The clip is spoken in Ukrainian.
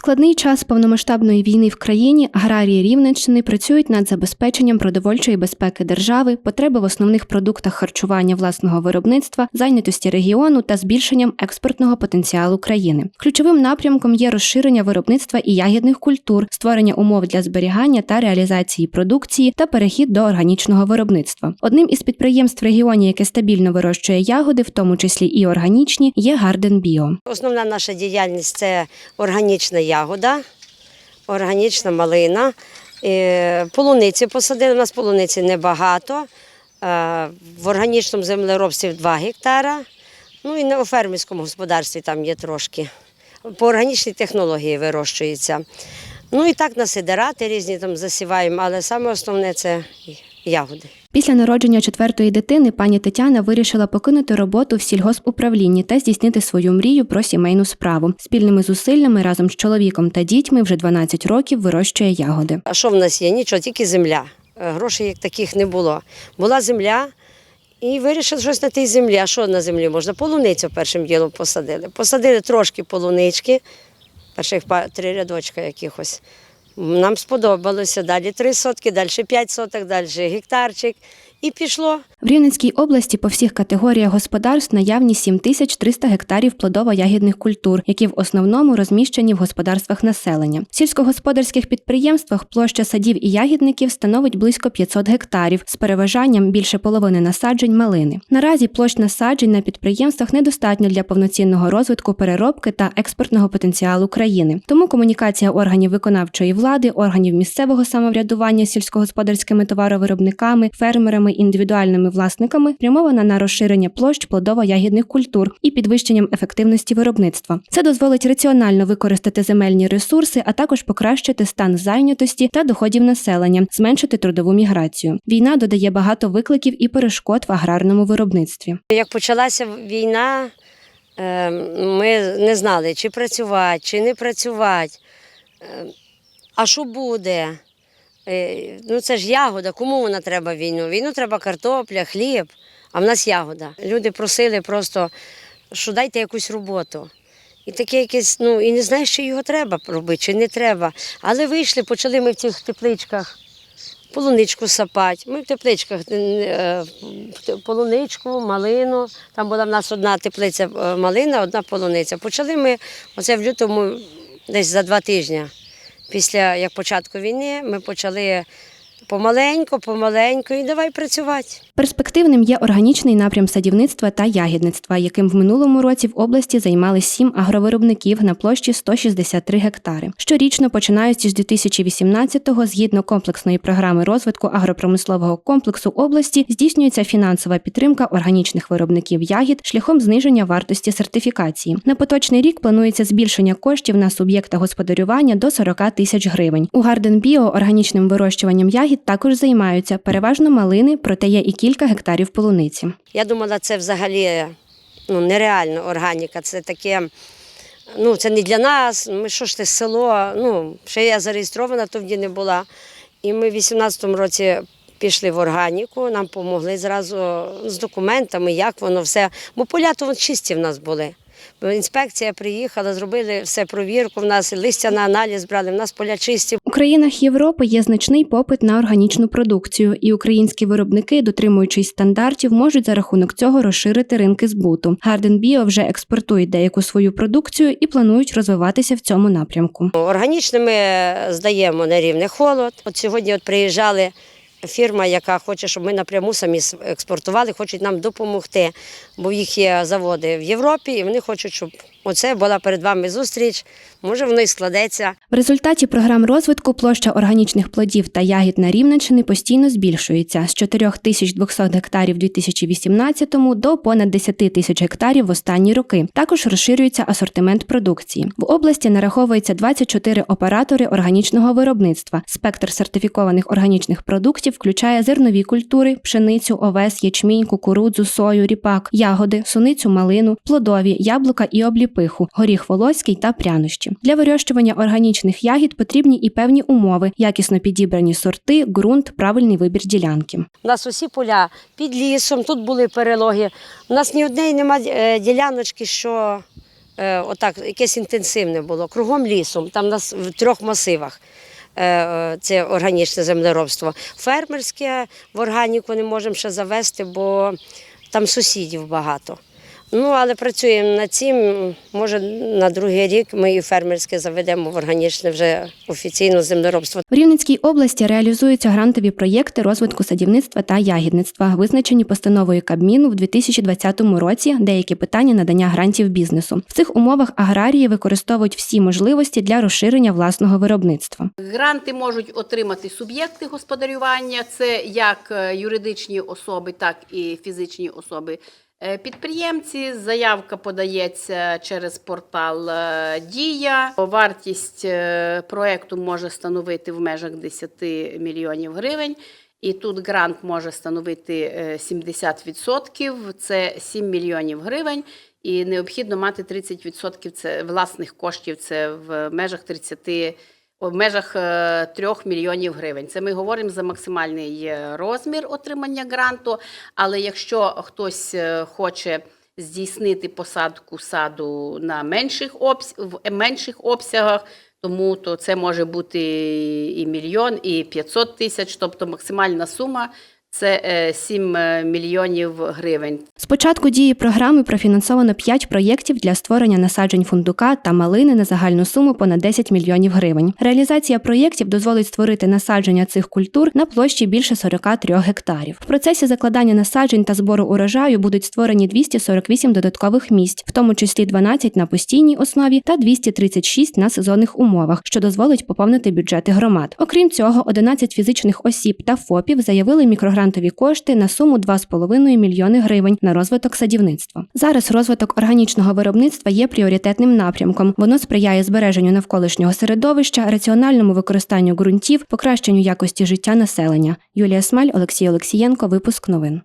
складний час повномасштабної війни в країні аграрії Рівненщини працюють над забезпеченням продовольчої безпеки держави, потреби в основних продуктах харчування власного виробництва, зайнятості регіону та збільшенням експортного потенціалу країни. Ключовим напрямком є розширення виробництва і ягідних культур, створення умов для зберігання та реалізації продукції та перехід до органічного виробництва. Одним із підприємств в регіоні, яке стабільно вирощує ягоди, в тому числі і органічні, є Гарден Біо. Основна наша діяльність це органічна ягода, органічна малина. Полуниці посадили. У нас полуниці небагато. Е, В органічному землеробстві 2 гектара. Ну і у фермерському господарстві там є трошки. По органічній технології вирощується. Ну і так на сидерати різні там засіваємо, але саме основне це ягоди. Після народження четвертої дитини пані Тетяна вирішила покинути роботу в сільгоспуправлінні та здійснити свою мрію про сімейну справу. Спільними зусиллями разом з чоловіком та дітьми вже 12 років вирощує ягоди. А що в нас є? Нічого, тільки земля. Е, Грошей як таких не було. Була земля і вирішили щось на тій землі. А що на землі можна? Полуницю першим ділом посадили. Посадили трошки полунички, перших три рядочка якихось. Нам сподобалося. Далі три сотки, далі п'ять соток, далі гектарчик. І пішло. В Рівненській області по всіх категоріях господарств наявні 7300 гектарів плодово-ягідних культур, які в основному розміщені в господарствах населення. В сільськогосподарських підприємствах площа садів і ягідників становить близько 500 гектарів з переважанням більше половини насаджень малини. Наразі площ насаджень на підприємствах недостатньо для повноцінного розвитку переробки та експортного потенціалу країни. Тому комунікація органів виконавчої влади, органів місцевого самоврядування сільськогосподарськими товаровиробниками, фермерами, індивідуальними власниками спрямована на розширення площ плодово-ягідних культур і підвищенням ефективності виробництва. Це дозволить раціонально використати земельні ресурси, а також покращити стан зайнятості та доходів населення, зменшити трудову міграцію. Війна додає багато викликів і перешкод в аграрному виробництві. Як почалася війна, е, ми не знали, чи працювати, чи не працювати. А що буде? Е, Ну це ж ягода, кому вона треба війну? Війну треба картопля, хліб, а в нас ягода. Люди просили просто, що дайте якусь роботу. І таке якесь, ну і не знаєш, чи його треба робити, чи не треба. Але вийшли, почали ми в цих тепличках полуничку сапати. Ми в тепличках е, полуничку, малину. Там була в нас одна теплиця е, малина, одна полуниця. Почали ми оце в лютому, десь за два тижні. Після як початку війни ми почали помаленьку, помаленьку і давай працювати. Перспективним є органічний напрям садівництва та ягідництва, яким в минулому році в області займали сім агровиробників на площі 163 гектари. Щорічно, починаючи з 2018-го, згідно комплексної програми розвитку агропромислового комплексу області, здійснюється фінансова підтримка органічних виробників ягід шляхом зниження вартості сертифікації. На поточний рік планується збільшення коштів на суб'єкта господарювання до 40 тисяч гривень. У Гарден Біо органічним вирощуванням ягід також займаються переважно малини, проте є і кілька гектарів полуниці. Я думала, це взагалі ну, нереально органіка. Це таке, ну це не для нас. Ми що ж це село? Ну, ще я зареєстрована, тоді не була. І ми в 18-му році пішли в органіку, нам допомогли зразу з документами, як воно все. Бо поля то чисті в нас були. Інспекція приїхала, зробили все провірку. В нас листя на аналіз брали, в нас поля чисті. У країнах Європи є значний попит на органічну продукцію, і українські виробники, дотримуючись стандартів, можуть за рахунок цього розширити ринки збуту. Гарден Біо вже експортують деяку свою продукцію і планують розвиватися в цьому напрямку. Органічними здаємо на рівне холод. От сьогодні от приїжджали фірма, яка хоче, щоб ми напряму самі експортували, хочуть нам допомогти, бо їх є заводи в Європі, і вони хочуть, щоб оце була перед вами зустріч. Може, воно і складеться. В результаті програм розвитку площа органічних плодів та ягід на Рівненщині постійно збільшується з 4200 гектарів у 2018 до понад 10 тисяч гектарів в останні роки. Також розширюється асортимент продукції. В області нараховується 24 оператори органічного виробництва. Спектр сертифікованих органічних продуктів включає зернові культури, пшеницю, овес, ячмінь, кукурудзу, сою, ріпак, ягоди, суницю, малину, плодові, яблука і обліпиху, горіх волоський та прянощі. Для вирощування органічних ягід потрібні і певні умови, якісно підібрані сорти, ґрунт, правильний вибір ділянки. У нас усі поля під лісом, тут були перелоги. У нас ні однієї немає діляночки, що е, отак, якесь інтенсивне було, кругом лісом, там у нас в трьох масивах. е, е, Це органічне землеробство. Фермерське в органіку не можемо ще завести, бо там сусідів багато. Ну, але працюємо над цим. Може, на другий рік ми і фермерське заведемо в органічне вже офіційно землеробство. В Рівненській області реалізуються грантові проєкти розвитку садівництва та ягідництва, визначені постановою Кабміну в 2020 році. Деякі питання надання грантів бізнесу. В цих умовах аграрії використовують всі можливості для розширення власного виробництва. Гранти можуть отримати суб'єкти господарювання, це як е, юридичні особи, так і фізичні особи. Е, Підприємці заявка подається через портал е, Дія. Вартість е, проекту може становити в межах 10 мільйонів гривень. І тут грант може становити е, 70%, це 7 мільйонів гривень. І необхідно мати 30% це власних коштів, це в межах 30 в межах 3 мільйонів гривень. Це ми говоримо за максимальний е, розмір отримання гранту. Але якщо хтось е, хоче здійснити посадку саду на менших в менших обсягах, тому то це може бути і мільйон, і 500 тисяч, тобто максимальна сума це е, 7 мільйонів гривень. З початку дії програми профінансовано 5 проєктів для створення насаджень фундука та малини на загальну суму понад 10 мільйонів гривень. Реалізація проєктів дозволить створити насадження цих культур на площі більше 43 гектарів. В процесі закладання насаджень та збору урожаю будуть створені 248 додаткових місць, в тому числі 12 на постійній основі та 236 на сезонних умовах, що дозволить поповнити бюджети громад. Окрім цього, 11 фізичних осіб та ФОПів заявили мікрогрантові кошти на суму 2,5 мільйони гривень на розвиток садівництва. Зараз розвиток органічного виробництва є пріоритетним напрямком. Воно сприяє збереженню навколишнього середовища, раціональному використанню ґрунтів, покращенню якості життя населення. Юлія Смаль, Олексій Олексієнко. Випуск новин.